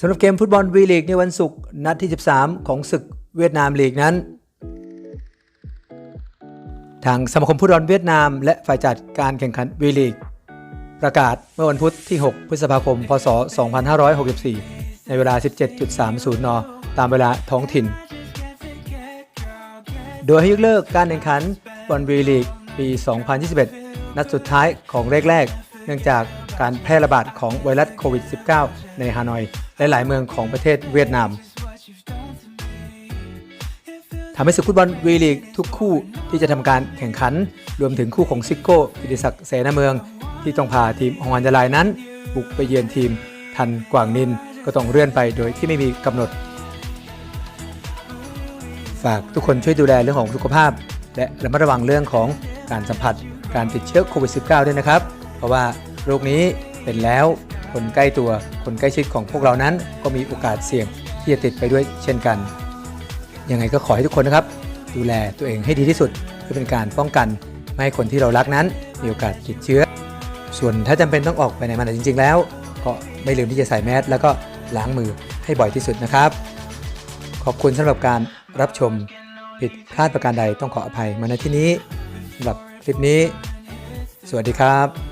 สำหรับเกมฟุตบอลวีลีกในวันศุกร์นัดที่ 13 ของศึกเวียดนามลีกนั้น ทางสมาคมฟุตบอลเวียดนาม และฝ่ายจัดการแข่งขันวีลีก ประกาศเมื่อวันพุธที่ 6 พฤษภาคม พศ 2564 ในเวลา 17.30 น ตามเวลาท้องถิ่น โดยให้ยกเลิกการแข่งขันบอลวีลีกปี 2021 นัดสุดท้ายของเลขแรก เนื่องจาก การแพร่ระบาดของไวรัสโควิด -19 ในฮานอยและหลายเมืองของประเทศเวียดนามทำให้ศึกฟุตบอลวีลีกทุกคู่ที่จะทำการแข่งขัน รวมถึงคู่ของซิโก้กิติศักดิ์เสนาเมือง ที่ต้องพาทีมฮองอันยลายนั้น บุกไปเยือนทีมทันกวางนินก็ต้องเลื่อนไปโดยที่ไม่มีกำหนด ฝากทุกคนช่วยดูแลเรื่องของสุขภาพ และระมัดระวังเรื่องของการสัมผัสการติดเชื้อโควิด -19 ด้วยนะครับ เพราะว่า โรคนี้เป็นแล้วคนใกล้ตัวคนใกล้ชิดของพวกเรานั้น ก็มีโอกาสเสี่ยงที่จะติดไปด้วยเช่นกันยังไงก็ขอให้ทุกคนนะครับ ดูแลตัวเองให้ดีที่สุดเพื่อเป็นการป้องกันไม่ให้คนที่เรารักนั้น มีโอกาสติดเชื้อ ส่วนถ้าจำเป็นต้องออกไปไหนมาไหนจริง ๆ แล้ว ก็ไม่ลืมที่จะใส่แมสแล้วก็ล้างมือให้บ่อยที่สุดนะครับ ขอบคุณสำหรับการรับชมผิดพลาดประการใดต้องขออภัยมาณที่นี้สำหรับคลิปนี้ สวัสดีครับ